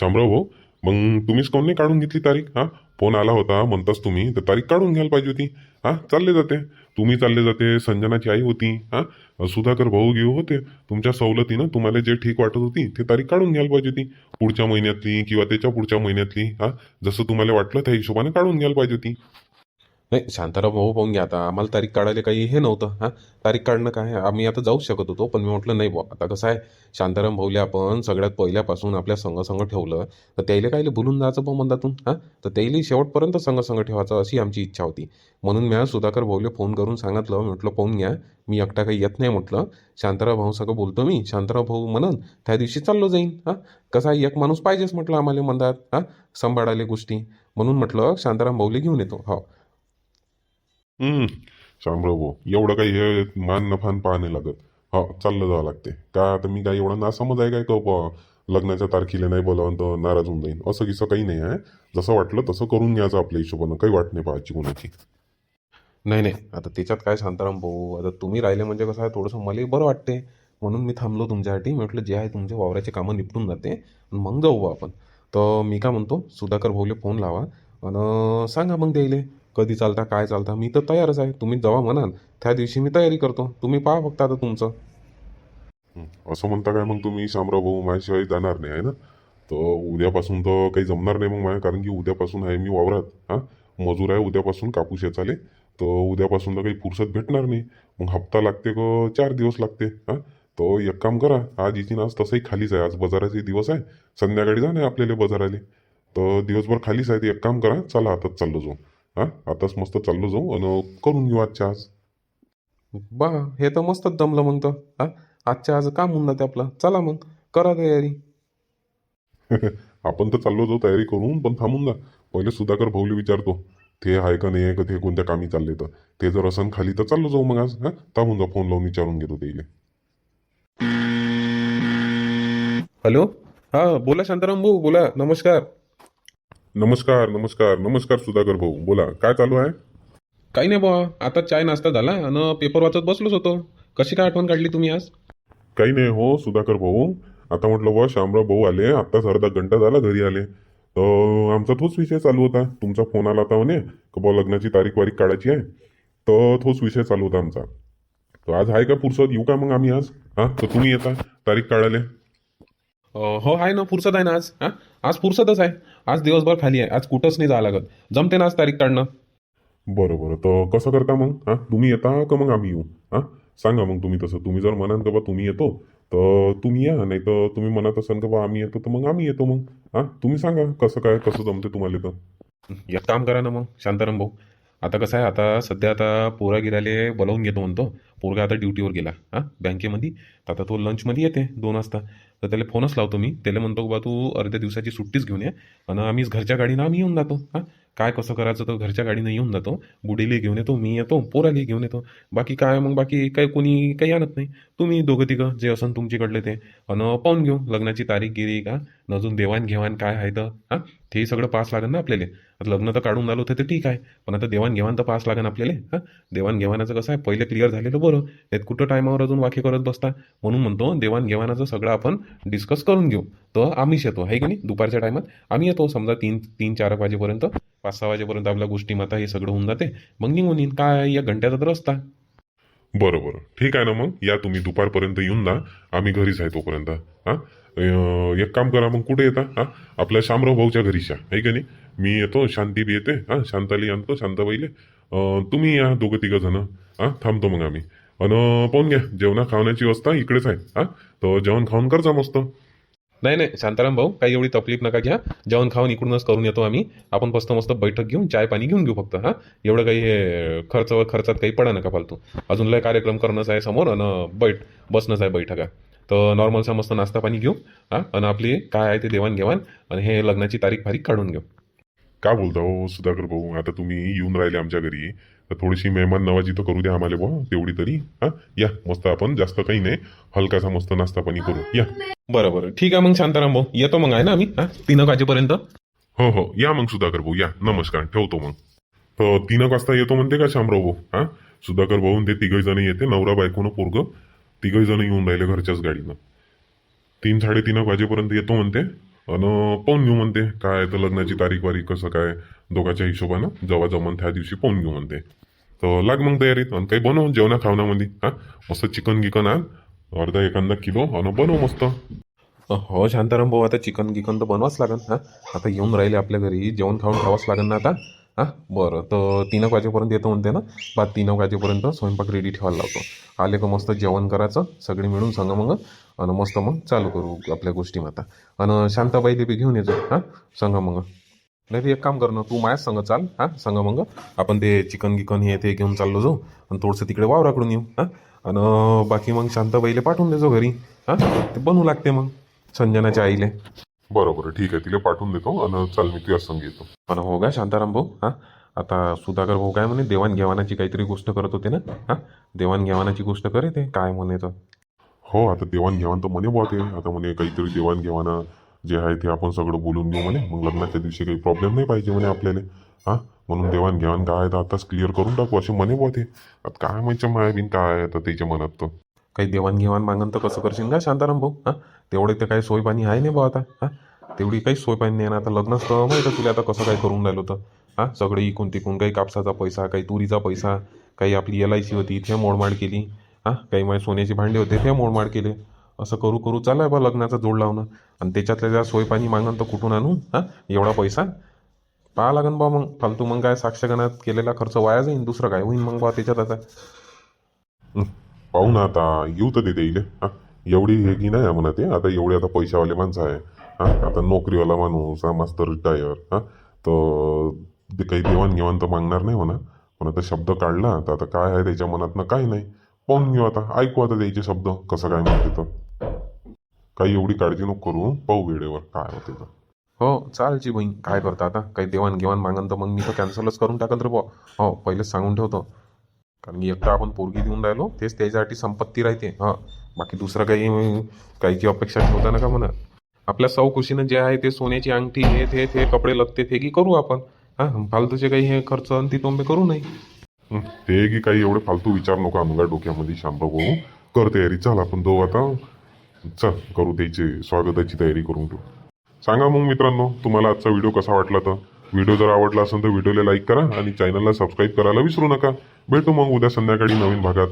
शामराव भाऊ हो. मग तुम्हीच कोण नाही काढून घेतली तारीख? हा? फोन आला होता म्हणताच तुम्ही तर तारीख काढून घ्यायला पाहिजे होती. हा? चालले जाते. तुम्ही चालले जाते संजनाची आई होती. हा? सुधाकर भाऊ घेऊ होते. तुमच्या सवलतीनं तुम्हाला जे ठीक वाटत होती ते तारीख काढून घ्यायला पाहिजे होती. पुढच्या महिन्यातली किंवा त्याच्या पुढच्या महिन्यातली हा? जसं तुम्हाला वाटलं त्या हिशोबाने काढून घ्यायला पाहिजे होती. नाही शांताराम भाऊ पाहून घ्या आता आम्हाला तारीख काढायला काही हे नव्हतं हां? तारीख काढणं काय आम्ही आता जाऊ शकत होतो पण मी म्हटलं नाही बुवा आता कसं आहे शांताराम भाऊले आपण सगळ्यात पहिल्यापासून आपल्या संघसंग ठेवलं तर त्याला कायले भुलून जायचं बुवा मंदातून हां? तर त्याला शेवटपर्यंत संघसंग ठेवायचं अशी आमची इच्छा होती. म्हणून मी सुधाकर भाऊले फोन करून सांगितलं मी म्हटलं पाहून घ्या मी एकटा काही येत नाही म्हटलं. शांताराम भाऊ सगळं बोलतो मी शांताराम भाऊ म्हणन त्या दिवशी चाललो जाईन हां? कसा एक माणूस पाहिजेच म्हटलं आम्हाला मंदात हां? सांभाळायला गोष्टी. म्हणून म्हटलं शांताराम भाऊले घेऊन येतो हो. शामराव भाऊ एवढं काही हे मान नफान पाहणे नाही लागत. हा चाललं जावं लागते का आता मी काय एवढं नासमज आहे काय का लग्नाच्या तारखेला नाही बोलावं तर नाराज होऊन जाईन. असं किसं काही नाही आहे जसं वाटलं तसं करून घ्यायचं आपल्या हिशोबानं. काही वाट नाही पाहायची कोणाची. नाही नाही. आता त्याच्यात काय शांताराम भाऊ. आता तुम्ही राहिले म्हणजे कसं आहे थोडंसं मलाही बरं वाटते म्हणून मी थांबलो तुमच्यासाठी. म्हटलं जे आहे तुमच्या वावराचे कामं निपटून जाते. मग जाऊ आपण. तर मी काय म्हणतो सुधाकर भाऊले फोन लावा. आणि सांगा मग द्यायले कधी चालता काय चालता मी तर तयारच आहे. तुम्ही जेव्हा म्हणाल त्या दिवशी मी तयारी करतो. तुम्ही पहा फक्त आता तुमचं. असं म्हणता काय? मग तुम्ही शामराव भाऊ माझ्याशिवाय जाणार नाही आहे ना? तर उद्यापासून तर काही जमणार नाही मग माझ्या कारण की उद्यापासून आहे मी वावरात. हां? मजूर आहे उद्यापासून कापूस याचाले. तर उद्यापासून तर काही फुरसत भेटणार नाही. मग हप्ता लागते का? चार दिवस लागते. हां? तो एक काम करा आज इथून आज तसंही खालीच आहे. आज बाजाराचे दिवस आहे. संध्याकाळी जा आहे आपल्याला बाजाराले. तर दिवसभर खालीच आहे. ते एक काम करा चला आताच चाललो जाऊ. हां? आताच मस्त चाललो जाऊ आणि करून घेऊ आजच्या आज. बा हे तर मस्तच जमलं मग तर हा? आजच्या आज काम होऊन जाते आपलं. चला मग करा तयारी. आपण तर चाललो जाऊ तयारी करून पण थांबून जा. पहिले सुधाकर भाऊले विचारतो ते आहे का नाही आहे का ते कोणत्या कामी चालले तर? ते जर असन खाली तर चाललो जाऊ मग आज हां? थांबून जा फोन लावून विचारून घेतो तेले हॅलो? हां बोला शांताराम भाऊ बोला नमस्कार. नमस्कार नमस्कार नमस्कार सुधाकर भाऊ. बोला काय चालू आहे? काही नाही बुवा आता चाय नाश्ता झाला आणि पेपर वाचत बसलोच होतो. कशी काय आठवण काढली तुम्ही आज? काही नाही हो सुधाकर भाऊ. आता म्हटलं बा शामराव भाऊ आले. आत्ताच अर्धा घंटा झाला घरी आले. तर आमचा तोच विषय चालू होता. तुमचा फोन आला होता म्हणे का बा लग्नाची तारीख वारीख काढायची आहे? तर तोच विषय चालू होता आमचा. तर आज आहे का पुरसत येऊ का मग आम्ही आज? हां तर तुम्ही येता. तारीख काढायला. हो आहे ना फुरसत आहे ना आज हां? आज फुरसतच आहे. आज दिवसभर खाली आहे. आज कुठंच नाही जावं लागत. जमते ना आज तारीख काढणं. बरं बरं. तर कसं करता मग? हां? तुम्ही येता का मग आम्ही येऊ? हां? सांगा मग तुम्ही तसं. तुम्ही जर म्हणाल का बा तुम्ही येतो तर तुम्ही या. नाही तर तुम्ही म्हणत असाल का बा आम्ही येतो तर मग आम्ही येतो मग. हां? तुम्ही सांगा कसं काय कसं जमते तुम्हाला तर. एक काम करा ना मग शांताराम भाऊ. आता कसं आहे आता सध्या आता पोरा गिराले बोलावून घेतो म्हणतो. पोरगा आता ड्युटीवर गेला. हां? बँकेमध्ये. तर आता तो लंचमध्ये येते दोन वाजता. तर त्याला फोनच लावतो मी. त्याला म्हणतो बा तू अर्ध्या दिवसाची सुट्टीच घेऊन ये. आणि आम्हीच घरच्या गाडीनं आम्ही येऊन जातो. हां? काय कसं करायचं तर घरच्या गाडीनं येऊन जातो. बुडीले घेऊन येतो मी येतो पोराली घेऊन येतो. बाकी काय मग बाकी काही कोणी काही आणत नाही. तुम्ही दोघं तिघं जे असन तुमच्याकडले ते. अन पाहून घेऊ लग्नाची तारीख गिरी का? न अजून देवाणघेवाण काय आहे तर? हां? तेही सगळं पास लागेल ना आपल्याला. आता लग्न तर काढून झालं होतं ते ठीक आहे. पण आता देवाणघेवाण तर पास लागेल आपल्याला. हां? देवाणघेवाणाचं कसं आहे? पहिले क्लिअर झालेलं बरं. त्यात कुठं टायमावर अजून वाखे करत बसता? म्हणून म्हणतो देवाणघेवाणाचं सगळं आपण डिस्कस करून घेऊ. तर आम्हीच येतो. आहे की नाही? दुपारच्या टायमात आम्ही येतो. समजा तीन तीन चार वाजेपर्यंत पाच सहा वाजेपर्यंत आपल्या गोष्टी माता हे सगळं होऊन जाते. मग निघून येईन. काय या घंट्याचा तर रस्ता. बरं बरं. ठीक आहे ना मग? या तुम्ही दुपारपर्यंत येऊन जा. आम्ही घरीच आहे तोपर्यंत. हां? एक काम करा मग. कुठे येता? हां? आपल्या शामराव भाऊच्या घरीच्या आहे का नाही? मी येतो. शांती बी येते. हां? शांताली आणतो. शांताबाईले. तुम्ही या दोघं तिघं जण. हां? थांबतो मग आम्ही. अन पाहून घ्या. जेवणा खावण्याची व्यवस्था इकडेच आहे. हां? तर जेवण खाऊन करजा मस्त. नाही नाही शांताराम भाऊ काही एवढी तकलीफ नका घ्या. जेवण खाऊन इकडूनच करून येतो आम्ही. आपण मस्त मस्त बैठक घेऊन चाय पाणी घेऊन घेऊ फक्त हां? एवढं काही हे खर्च खर्चात काही पडा नका फालतू. अजून लय कार्यक्रम करणंच आहे समोर आणि बैठ बसणंच आहे बैठका. तर नॉर्मलचा मस्त नाश्ता पाणी घेऊ हां? आणि आपली काय आहे ते देवाणघेवाण आणि हे लग्नाची तारीख फारीख काढून घेऊ. का बोलता? हो सुधाकर भाऊ आता तुम्ही येऊन राहिले आमच्या घरी. तर थोडीशी मेहमान नवाजी तर करू द्या आम्हाला बुवा तेवढी तरी. हां? या मस्त आपण जास्त काही नाही. हलकासा मस्त नाश्ता पाणी करू. या. बरं बरं. ठीक आहे मग शांताराम भाऊ. येतो मग आहे ना आम्ही? हां? तीन वाजेपर्यंत? हो हो. या मग सुधाकर भाऊ. या. नमस्कार. ठेवतो मग. तर तीन वाजता येतो म्हणते का शामराव भाऊ? हा? सुधाकर भाऊ ते तिघही जण येते नवरा बायकोनं पोरग. तिघही जण येऊन राहिले घरच्याच गाडीनं. तीन साडेतीन वाजेपर्यंत येतो म्हणते. आणि पाहून घेऊ म्हणते काय तर लग्नाची तारीख वारीख कसं काय दोघाच्या हिशोबानं जेव्हा जमन त्या दिवशी पाहून घेऊ म्हणते. तर लाग मग तयारीत आणि काही बनव जेवणा खावण्यामध्ये हां? मस्त चिकन गिकन आण अर्धा एखादा किलो आणि बनव मस्त. हो शांताराम भाऊ आता चिकन गिकन तर बनवाच लागन हां? आता येऊन राहिले आपल्या घरी जेवण खाऊन खावाच लागन ना आता. हां? बरं. तर तीन एक वाजेपर्यंत येतो म्हणते ना? बा तीन एक वाजेपर्यंत स्वयंपाक रेडी ठेवायला लावतो. आले का मस्त जेवण करायचं सगळे मिळून सांगा मग आणि मस्त मग चालू करू आपल्या गोष्टी आता. आणि शांताबाईले बी घेऊन येतो हां? सांगा मग. नाही ते एक काम कर ना तू माझ्याच सांग चाल हां? सांगा मग. आपण ते चिकन गिकन हे ते घेऊन चाललो जाऊ आणि थोडंसं तिकडे वावराकडून येऊ हां? आणि बाकी मग शांताबाईले पाठवून देजो घरी हां? ते बनवू लागते मग संजनाच्या आईले. बरं बरं ठीक आहे तिला पाठवून देतो आणि चाल मी तुझ्या संग येतो. पण हो का शांताराम भाऊ हां? आता सुधाकर भाऊ काय म्हणे? देवाणघेवाणाची काहीतरी गोष्ट करत होते ना? हां? देवाणघेवाणाची गोष्ट करे ते काय म्हणे तर हो आता देवाणघेवाण तर म्हणे बुवा ते. आता म्हणे काहीतरी देवाणघेवाण जे आहे ते आपण सगळं बोलून घेऊ म्हणे. मग लग्नाच्या दिवशी काही प्रॉब्लेम नाही पाहिजे म्हणे आपल्याला. हां? म्हणून देवाणघेवाण काय आहे तर आताच क्लिअर करून टाकू असे म्हणे बुवा ते. आता काय माहिती माया बिन काय आहे आता त्याच्या मनात तर काही देवाणघेवाण मागन तर कसं करशील? का शांताराम भाऊ हां? तेवढे ते काही सोयपाणी आहे नाही भाऊ आता हां? तेवढी काही सोय पाणी नाही ना आता लग्नच तर माहीत तुला आता कसं काय करून राहिलो तर हां? सगळे इकून तिकून काही कापसाचा पैसा काही तुरीचा पैसा काही आपली एल आय सी होती इथे मोडमाड केली हां? काही माझे सोन्याचे भांडे होते ते मोडमाड केले. असं करू करू चालू आहे बा लग्नाचा जोड लावणं. आणि त्याच्यातल्या ज्या सोयपाणी मागन तर कुठून आणू? हां? एवढा पैसा? पाहा लागन बा मग फालतू मग काय साक्षगणात केलेला खर्च वाया जाईन दुसरं काय होईन मग बा त्याच्यात आता? पाहू ना आता येऊ तर ते येईल हां एवढी हे की नाही आहे म्हणा ते. आता एवढे आता पैशावाले माणसं आहे. हां आता नोकरीवाला माणूस हा मस्त रिटायर हां तर ते काही देवाणघेवाण तर मागणार नाही म्हणा. पण आता शब्द काढला तर आता काय आहे त्याच्या मनातनं? काय नाही. पाहून घेऊ आता. ऐकू आता त्याचे शब्द. कसं काय म्हणते तर. काही एवढी काळजी नको करू. पाहू वेळेवर काय होते तर. हो चालची बहीण. काय करता आता? काही देवाणघेवाण मागन तर मग मी तर कॅन्सलच करून टाकल रे बा हो पहिलेच सांगून ठेवतो. कारण की एकटा आपण पोरगी देऊन राहिलो तेच त्याच्यासाठी संपत्ती राहते. हां. बाकी दुसरं काही काहीची अपेक्षा ठेवता नका म्हणा. आपल्या सौकुशीनं जे आहे ते सोन्याची अंगठी हे ते ते कपडे लगते ते की करू आपण. हां फालतूचे काही हे खर्च आणि ती तोंबे करू नाही ते की काही एवढे फालतू विचार नको आम्हाला डोक्यामध्ये शांत होऊ. कर तयारी चल आपण दो आता. चल करू त्याची स्वागताची तयारी करून ठेवू. सांगा मग मित्रांनो तुम्हाला आजचा व्हिडिओ कसा वाटला तर? व्हिडिओ जर आवडला असेल तर व्हिडिओला लाईक करा आणि चॅनलला सबस्क्राईब करायला विसरू नका. भेटू मग उद्या संध्याकाळी नवीन भागात.